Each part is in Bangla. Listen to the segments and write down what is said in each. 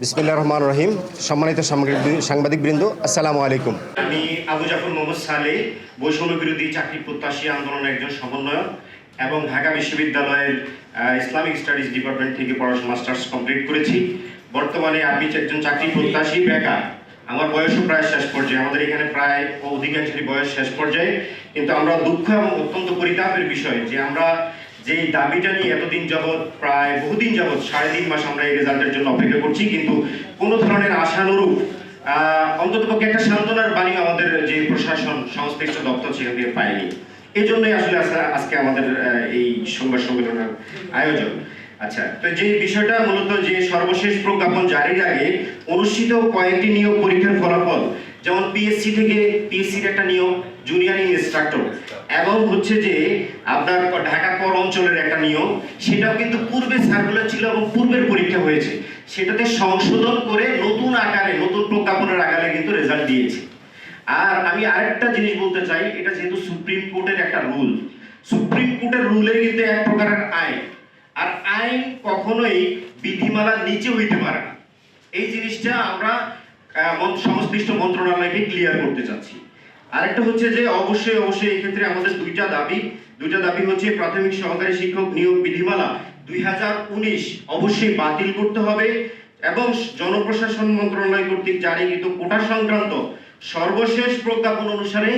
বিসমিল্লা রহমান রহিম। সম্মানিত সাংবাদিক- সাংবাদিকবৃন্দ, আসসালামু আলাইকুম। আমি আবু জাফর মোহাম্মদ সালে বৈষম্য বিরোধী চাকরি প্রত্যাশী আন্দোলনের একজন সমন্বয়ক এবং ঢাকা বিশ্ববিদ্যালয়ের ইসলামিক স্টাডিজ ডিপার্টমেন্ট থেকে পড়াশোনা মাস্টার্স কমপ্লিট করেছি। বর্তমানে আমি একজন চাকরি প্রত্যাশী, বেকার। আমার বয়সও প্রায় শেষ পর্যায়ে। আমাদের এখানে প্রায় অধিকাংশেরই বয়স শেষ পর্যায়ে। কিন্তু আমরা দুঃখ এবং অত্যন্ত পরিতাপের বিষয় যে আমরা যে দাবিটা নিয়ে এতদিন যাবৎ, প্রায় বহুদিন যাবৎ, সাড়ে তিন মাস আমরা এই রেজাল্টের জন্য অপেক্ষা করছি, কিন্তু কোনো ধরনের আশানুরূপ অন্ততপক্ষে একটা সান্ত্বনার বাণী আমাদের যে প্রশাসন, সংশ্লিষ্ট দপ্তর সেখান থেকে পায়নি। এই জন্যই আসলে আজকে আমাদের এই সংবাদ সম্মেলনের আয়োজন। আচ্ছা তো যে বিষয়টা মূলত যে সর্বশেষ প্রজ্ঞাপন জারির আগে অনুষ্ঠিত কয়েকটি নিয়োগ পরীক্ষার ফলাফল, যেমন পিএসসি থেকে পিএসসির একটা নিয়োগ জুনিয়র ইনস্ট্রাক্টর এবং হচ্ছে যে আপনার ঢাকা কর অঞ্চলের একটা নিয়ম, সেটাও কিন্তু পূর্বে সার্কুলার ছিল এবং পূর্বের পরীক্ষা হয়েছে। সেটাতে সংশোধন করে নতুন আকারে, নতুন প্রজ্ঞাপনের আকারে কিন্তু রেজাল্ট দিয়েছে। আর আমি আরেকটা জিনিস বলতে চাই, এটা যেহেতু সুপ্রিম কোর্টের একটা রুল সুপ্রিম কোর্টের রুলের কিন্তু এক প্রকারের আইন। আর আইন কখনোই বিধিমালার নিচে হইতে পারে না। এই জিনিসটা আমরা সংশ্লিষ্ট মন্ত্রণালয়কে ক্লিয়ার করতে চাচ্ছি। আরেকটা হচ্ছে যে অবশ্যই অবশ্যই এই ক্ষেত্রে আমাদের দুইটা দাবি। দুইটা দাবি হচ্ছে প্রাথমিক সহকারী শিক্ষক নিয়োগ বিধিমালা দুই হাজার উনিশ অবশ্যই বাতিল করতে হবে এবং জনপ্রশাসন মন্ত্রণালয় কর্তৃক জারিকৃত কোটা সংক্রান্ত সর্বশেষ প্রজ্ঞাপন অনুসারে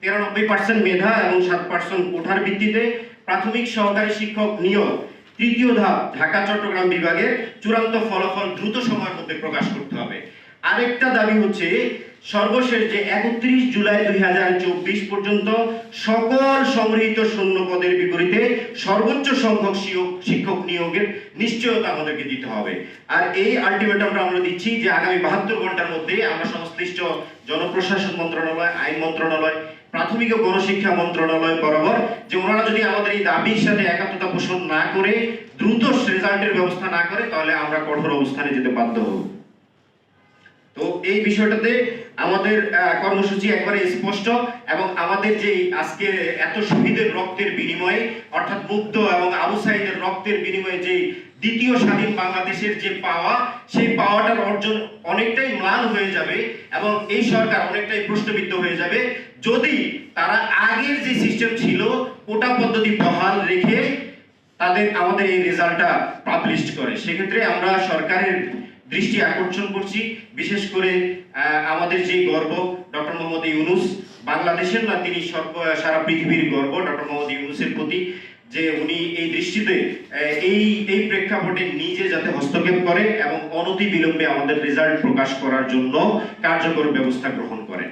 তিরানব্বই পার্সেন্ট মেধা এবং সাত পার্সেন্ট কোঠার ভিত্তিতে প্রাথমিক সহকারী শিক্ষক নিয়োগ। তৃতীয় ধাপ ঢাকা চট্টগ্রাম বিভাগের চূড়ান্ত ফলাফল দ্রুত সময়ের মধ্যে প্রকাশ করতে হবে। আরেকটা দাবি হচ্ছে, সর্বশেষ যে একত্রিশ জুলাই দুই হাজার চব্বিশ পর্যন্ত সকল সংগৃহীত শূন্য পদের বিপরীতে সর্বোচ্চ সংখ্যক শিক্ষক- নিয়োগের নিশ্চয়তা আমাদেরকে দিতে হবে। আর এই আলটিমেটামটা আমরা দিচ্ছি যে আগামী বাহাত্তর ঘণ্টার মধ্যে আমরা সংশ্লিষ্ট জনপ্রশাসন মন্ত্রণালয়, আইন মন্ত্রণালয়, প্রাথমিক ও গণশিক্ষা মন্ত্রণালয় বরাবর যে ওনারা যদি আমাদের এই দাবির সাথে একাত্মতা পোষণ না করে, দ্রুত রেজাল্টের ব্যবস্থা না করে, তাহলে আমরা কঠোর অবস্থানে যেতে বাধ্য হব। তো এই বিষয়টাতে আমাদের কর্মসূচি একবারে স্পষ্ট এবং আমাদের যে আজকে এত শহীদের রক্তের বিনিময়ে, অর্থাৎ মুগ্ধ এবং আবু সাইদের রক্তের বিনিময়ে যে দ্বিতীয় স্বাধীন বাংলাদেশের যে পাওয়া, সেই পাওয়াটার অর্জন অনেকটাই ম্লান হয়ে যাবে এবং এই সরকার অনেকটাই প্রশ্নবিদ্ধ হয়ে যাবে। যদি তারা আগের যে সিস্টেম ছিল, কোটা পদ্ধতি বহাল রেখে তাদের আমাদের এই রেজাল্টটা পাবলিশ করে। সেক্ষেত্রে আমরা সরকারের দৃষ্টি আকর্ষণ করছি। বিশেষ করে আমাদের যে গর্ব, ডক্টর মোহাম্মদ ইউনুস, বাংলাদেশের না তিনি সারা পৃথিবীর গর্ব, ডক্টর মোহাম্মদ ইউনুসের প্রতি যে উনি এই দৃষ্টিতে এই এই প্রেক্ষাপটে নিজে যাতে হস্তক্ষেপ করে এবং অনতি বিলম্বে আমাদের রেজাল্ট প্রকাশ করার জন্য কার্যকর ব্যবস্থা গ্রহণ করেন।